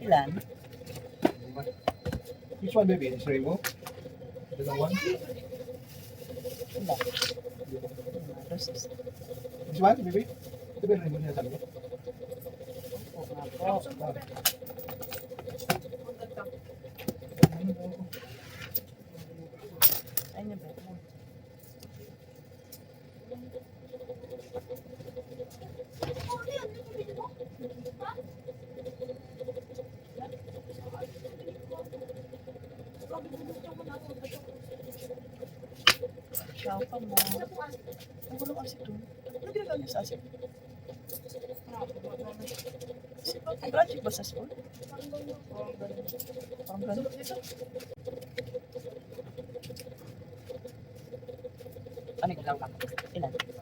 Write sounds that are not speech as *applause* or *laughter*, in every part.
Ilan? Which one, baby? This rainbow? The one? Roses. This one, baby? Ito ba yung rainbow niya sabi niya? Opo nga po. Ay, nabet mo. Pa mo. Ang gulo kasi ito. Ano ginagawa niyo sa asin? Ang project ba sa school? Parang ganun. Ano yung lang lang? Ilan?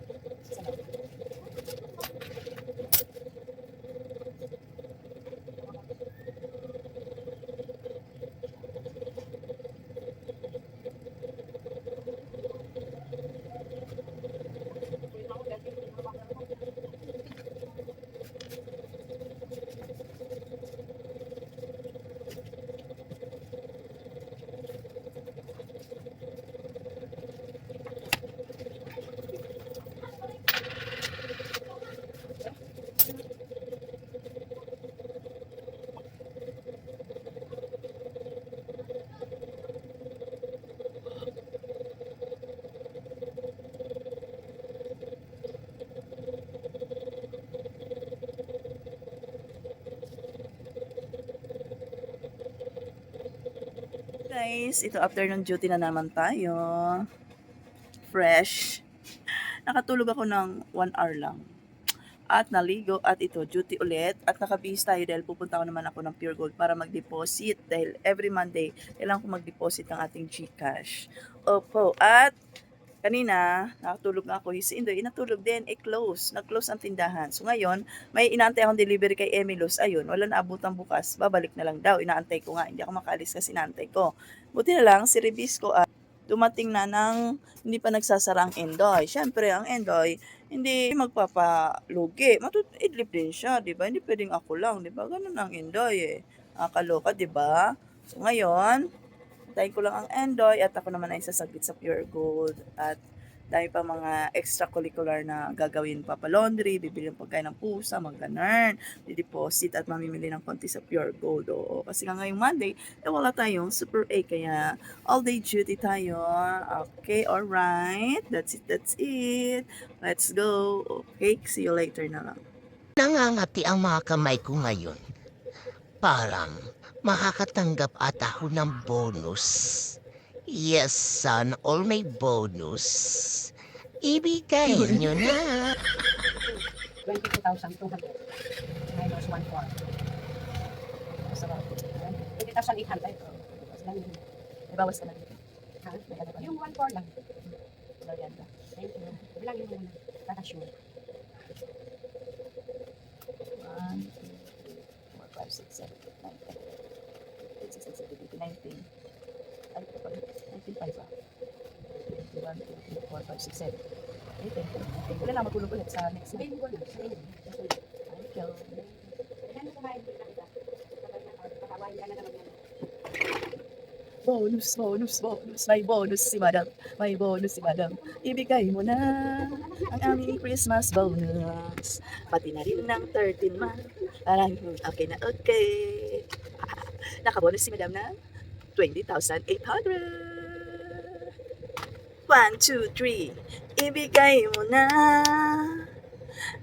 Guys, ito afternoon duty na naman tayo. Fresh. Nakatulog ako ng 1 hour lang. At naligo at ito, duty ulit. At nakabihis tayo dahil pupunta ko naman ako ng Pure Gold para mag-deposit. Dahil every Monday, kailangan ko mag-deposit ng ating GCash. Opo. At kanina, nakatulog nga ako. Si Indoy, natulog din. Eh, close. Nag-close ang tindahan. So ngayon, may inaantay akong delivery kay Emilos. Ayun, wala na abutan bukas. Babalik na lang daw. Inaantay ko nga. Hindi ako makaalis kasi inaantay ko. Buti na lang, si Rebisco at dumating na ng hindi pa nagsasara ang Endoy. Siyempre, ang Endoy, hindi magpapalugi. Matutidlip din siya, di ba? Hindi pwedeng ako lang, di ba? Ganun ang Endoy eh. Nakakaloka, di ba? So ngayon, tayo ko lang ang Endoy at ako naman ay sasaglit sa Pure Gold at dahil pa mga extracurricular na gagawin papalaundry, bibili ng pagkain ng pusa, mag-ganern, dideposit at mamimili ng konti sa Pure Gold. Oo, kasi nga ngayong Monday, eh, wala tayong Super A, kaya all day duty tayo. Okay, alright. That's it, that's it. Let's go. Okay, see you later na lang. Nangangati ang mga kamay ko ngayon. Parang makakatanggap ata ako ng bonus. Yes, son, all may bonus. Ibigay nyo na. 22,200 minus 1,400. Masarap. 20,800. Sila yun. May bawas ka dito. Ha? May ano pa. Yung 1,400 lang. Lagyan ka. Thank you. Bilang yun muna. Para sure. One, two, three, four, five, six, seven, eight, nine, ten. Eight, six, seven, eight, eight, nineteen. Ay, ito pala. Nineteen, five ah. One, two, three, four, five, six, seven. Eight, ten, ten. Wala lang matulog ulit sa next week. Sabihin ko na. Sabihin. Thank you. Ilan mo kumain din ito? Patawain ka na naman yan. Bonus, bonus, bonus. May bonus si madam. May bonus si madam. Ibigay mo na ang aming Christmas bonus. Pati na rin ng 13 month. Parang okay na okay. Nakabonus si madam na 20,800. 1, 2, 3. Ibigay mo na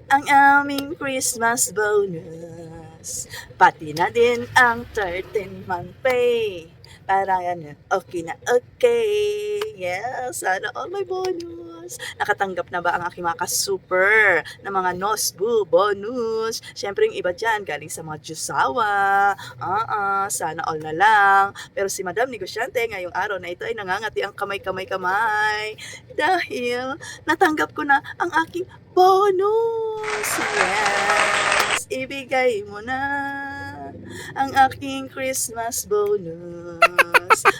ang aming Christmas bonus. Pati na din ang 13 month pay. Parang ano, okay na okay. Yes, sana all my bonus. Nakatanggap na ba ang aking mga ka-super na mga Nosbu bonus? Siyempre yung iba dyan, galing sa mga Jusawa. Ah, ah, sana all na lang. Pero si Madam Negosyante ngayong araw na ito ay nangangati ang kamay-kamay-kamay dahil natanggap ko na ang aking bonus. Yes, ibigay mo na ang aking Christmas bonus.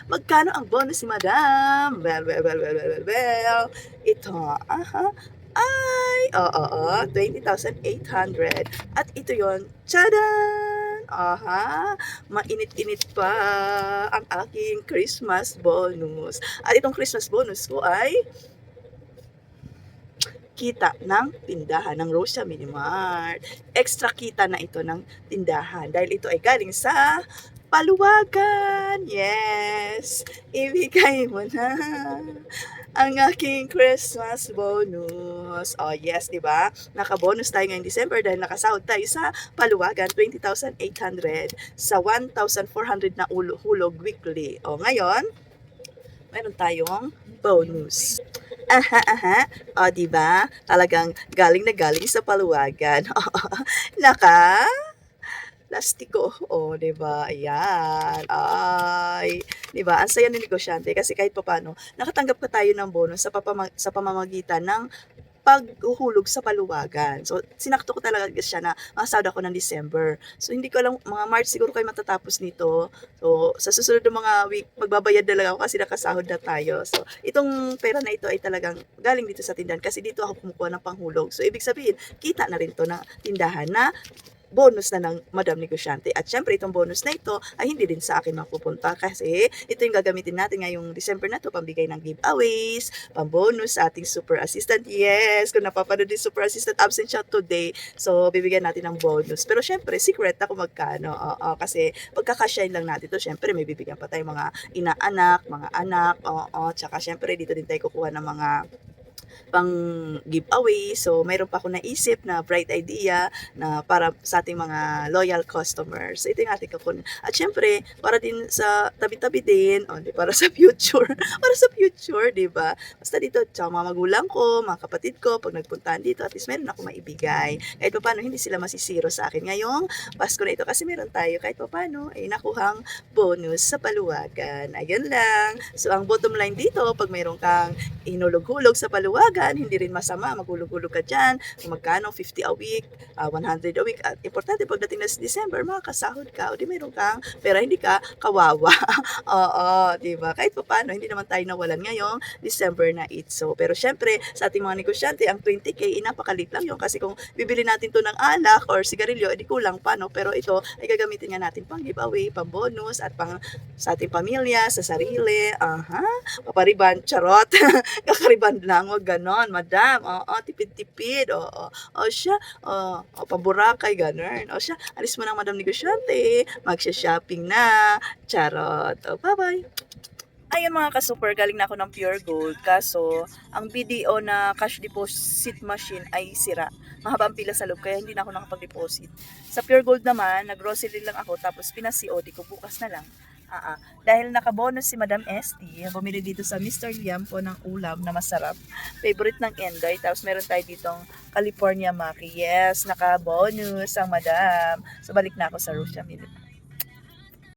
Magkano ang bonus ni Madam? Well, well, well, well, well, well, well. Ito, aha, ay, oo, oo, 20,800. At ito yon Tchadan! Aha, mainit-init pa ang aking Christmas bonus. At itong Christmas bonus ko ay kita ng tindahan ng Rosia Minimart. Extra kita na ito ng tindahan dahil ito ay galing sa paluwagan. Yes! Ibigay mo na ang aking Christmas bonus. Oh yes, di ba? Naka-bonus tayo ngayong December dahil nakasahod tayo sa paluwagan 20,800 sa 1,400 na ulo- hulog weekly. O ngayon, meron tayong bonus. Aha, aha. O, di ba? Talagang galing na galing sa paluwagan. *laughs* Naka plastiko. O, di ba? Ayan. Ay. Di ba? Ang saya ni negosyante kasi kahit papaano, nakatanggap ka tayo ng bonus sa, papama- sa pamamagitan ng paghuhulog sa paluwagan. So, sinakto ko talaga siya na makasahod ako ng December. So, hindi ko alam, mga March siguro kayo matatapos nito. So, sa susunod ng mga week, magbabayad na lang ako kasi nakasahod na tayo. So, itong pera na ito ay talagang galing dito sa tindahan kasi dito ako kumukuha ng panghulog. So, ibig sabihin, kita na rin to na tindahan na bonus na ng Madam Negosyante. At syempre, itong bonus na ito ay hindi din sa akin mapupunta kasi ito yung gagamitin natin ngayong December na to pambigay ng giveaways, pambonus sa ating super assistant. Yes, kung napapanood yung super assistant absent siya today, so bibigyan natin ng bonus. Pero syempre, secret na kung magkano. Oo, kasi pagkakashine lang natin to, syempre may bibigyan pa tayong mga inaanak, mga anak, oo, tsaka syempre dito din tayo kukuha ng mga pang giveaway. So, mayroon pa ako naisip na bright idea na para sa ating mga loyal customers. Ito yung ating kukunin. At syempre, para din sa tabi-tabi din, o, di, para *laughs* sa future. para sa future, di ba? Basta dito, tsaka mga magulang ko, mga kapatid ko, pag nagpuntahan dito, at least meron ako maibigay. Kahit pa paano, hindi sila masisiro sa akin. Ngayong Pasko na ito, kasi meron tayo, kahit pa paano, ay nakuhang bonus sa paluwagan. Ayun lang. So, ang bottom line dito, pag mayroon kang inulog-hulog sa paluwagan, hindi rin masama, maghulog-hulog ka dyan, kung magkano, 50 a week, ah, 100 a week, at importante pagdating na December, makakasahod ka, o di mayroon kang pera, hindi ka kawawa. *laughs* Oo, di ba? Kahit pa paano, hindi naman tayo nawalan ngayong December na itso. Pero syempre, sa ating mga negosyante, ang 20k, eh, napakalit lang yun. Kasi kung bibili natin to ng alak or sigarilyo, edi kulang pa, no? Pero ito, ay gagamitin nga natin pang giveaway, pang bonus, at pang sa ating pamilya, sa sarili. Aha, papariban, charot. *laughs* Kakariban lang, wag ganon, madam. Oo, tipid-tipid. Oo, o siya, o, o paburakay, ganon. O siya, alis mo ng madam negosyante, magsha-shopping na, charot. O, bye-bye. Ayun mga ka-super, galing na ako ng Pure Gold. Kaso, ang BDO na cash deposit machine ay sira. Mahaba ang pila sa loob, kaya hindi na ako nakapag-deposit. Sa Pure Gold naman, nag-grocery lang ako, tapos pinas-COD ko bukas na lang. Ah. Dahil nakabonus si Madam ST, bumili dito sa Mr. Liam po ng ulam na masarap. Favorite ng Endoy. Tapos meron tayo ditong California Maki. Yes, nakabonus ang Madam. So balik na ako sa Russia Minute.